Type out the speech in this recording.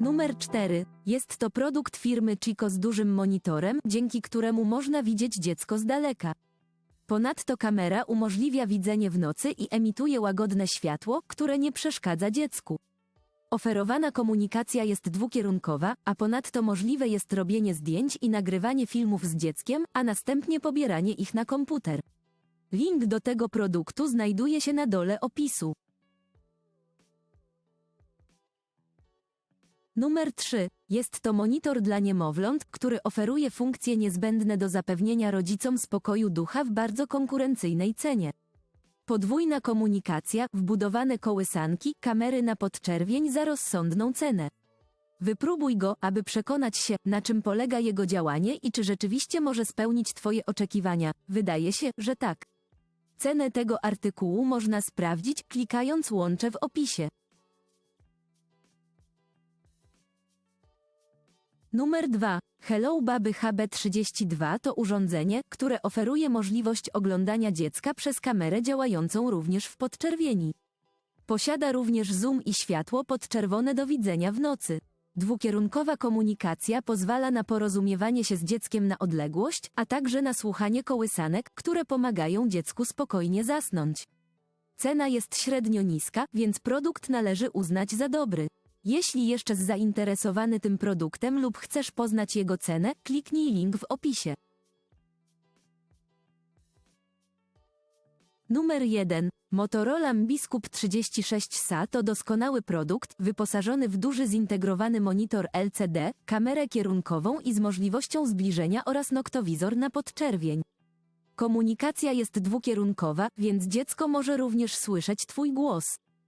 Numer 4. Jest to produkt firmy Chico z dużym monitorem, dzięki któremu można widzieć dziecko z daleka. Ponadto kamera umożliwia widzenie w nocy i emituje łagodne światło, które nie przeszkadza dziecku. Oferowana komunikacja jest dwukierunkowa, a ponadto możliwe jest robienie zdjęć i nagrywanie filmów z dzieckiem, a następnie pobieranie ich na komputer. Link do tego produktu znajduje się na dole opisu. Numer 3. Jest to monitor dla niemowląt, który oferuje funkcje niezbędne do zapewnienia rodzicom spokoju ducha w bardzo konkurencyjnej cenie. Podwójna komunikacja, wbudowane kołysanki, kamery na podczerwień za rozsądną cenę. Wypróbuj go, aby przekonać się, na czym polega jego działanie i czy rzeczywiście może spełnić Twoje oczekiwania. Wydaje się, że tak. Cenę tego artykułu można sprawdzić, klikając łącze w opisie. Numer 2. Hello Baby HB32 to urządzenie, które oferuje możliwość oglądania dziecka przez kamerę działającą również w podczerwieni. Posiada również zoom i światło podczerwone do widzenia w nocy. Dwukierunkowa komunikacja pozwala na porozumiewanie się z dzieckiem na odległość, a także na słuchanie kołysanek, które pomagają dziecku spokojnie zasnąć. Cena jest średnio niska, więc produkt należy uznać za dobry. Jeśli jeszcze zainteresowany tym produktem lub chcesz poznać jego cenę, kliknij link w opisie. Numer 1. Motorola Biskup 36SA to doskonały produkt, wyposażony w duży zintegrowany monitor LCD, kamerę kierunkową i z możliwością zbliżenia oraz noktowizor na podczerwień. Komunikacja jest dwukierunkowa, więc dziecko może również słyszeć Twój głos.